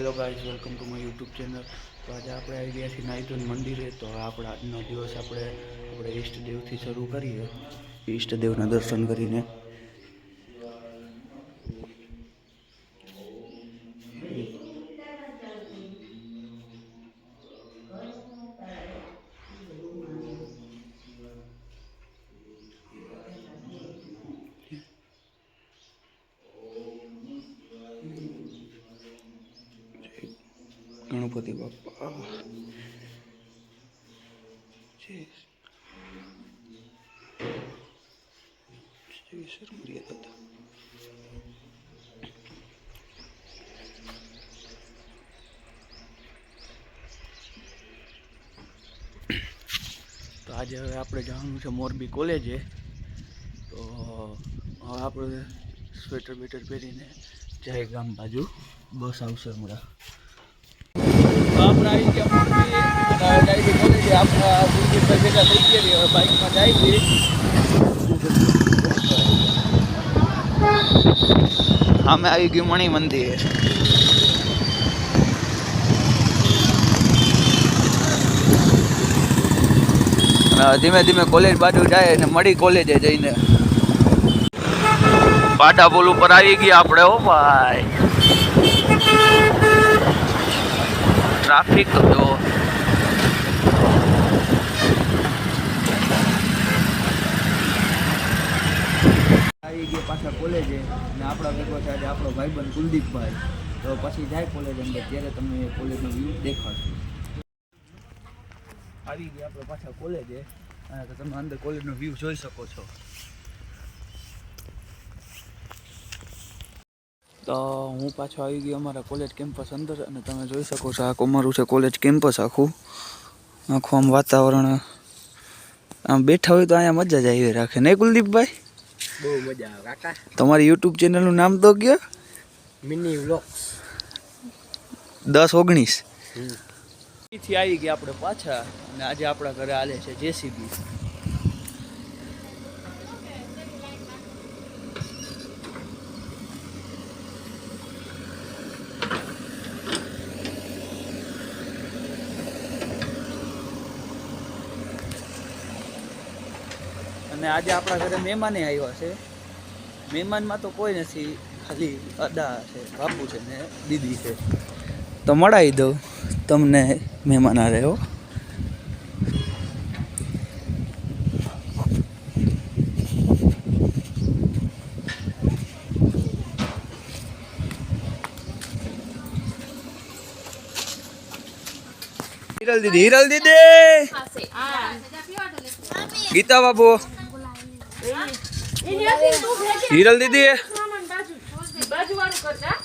Hello guys welcome to my YouTube channel તો આજે આપણે આવી ગયા છીએ નાઈતોન મંદિરે. તો આપણે આજનો દિવસ આપણે આપણે ઈષ્ટદેવથી શરૂ કરીએ. ઈષ્ટદેવના દર્શન કરીને ગણપતિ દાદા. તો આજે હવે આપણે જવાનું છે મોરબી કોલેજે. તો હવે આપણે સ્વેટર બેટર પહેરીને જાય ગામ બાજુ. બસ આવશે હમણાં. આવી ગયા જાય અમે આવી ગયું મણિ મંદિર. ધીમે ધીમે કોલેજ બાજુ જાય અને મળી કોલેજે જઈને. પાટા પુલ ઉપર આવી ગયા આપણે ઓ ભાઈ. ટ્રાફિક, તો આવી ગયા પાછા કોલેજે અને આપણા ભેગો છે આજે આપણો ભાઈબંધ કુલદીપભાઈ. તો પછી જાય કોલેજ અંદર, ત્યારે તમને કોલેજનો વ્યૂ દેખાડશું. આવી ગયા આપણે પાછા કોલેજે તો તમે અંદર કોલેજનો વ્યૂ જોઈ શકો છો. તો હું પાછો આવી ગયો અમારા કોલેજ કેમ્પસ અંદર અને તમે જોઈ શકો છો આખું અમારું છે કોલેજ કેમ્પસ આખું. આખું આમ વાતાવરણ આમ બેઠા હોય તો અહીંયા મજા જ આવી રાખે. નહીં કુલદીપભાઈ? બહુ મજા આવે. કાકા? તમારી યુટ્યુબ ચેનલનું નામ તો કયો? મિની વ્લોગ્સ દસ ઓગણીસ. થી આવી ગયા આપણે પાછા અને આજે આપણા ઘરે આલે છે જેસીબી અને આજે આપણા ઘરે મહેમાને આવ્યા છે. મહેમાનમાં તો કોઈ નથી ખાલી અદા છે બાપુ છે ને દીદી છે. તો મળાવી દઉં તમને મહેમાન આ રહ્યો હિરલ દીદી હિરલ દીદી! ગીતા બાબુ. હિરલ દીદી બાજુ વાળું કરજા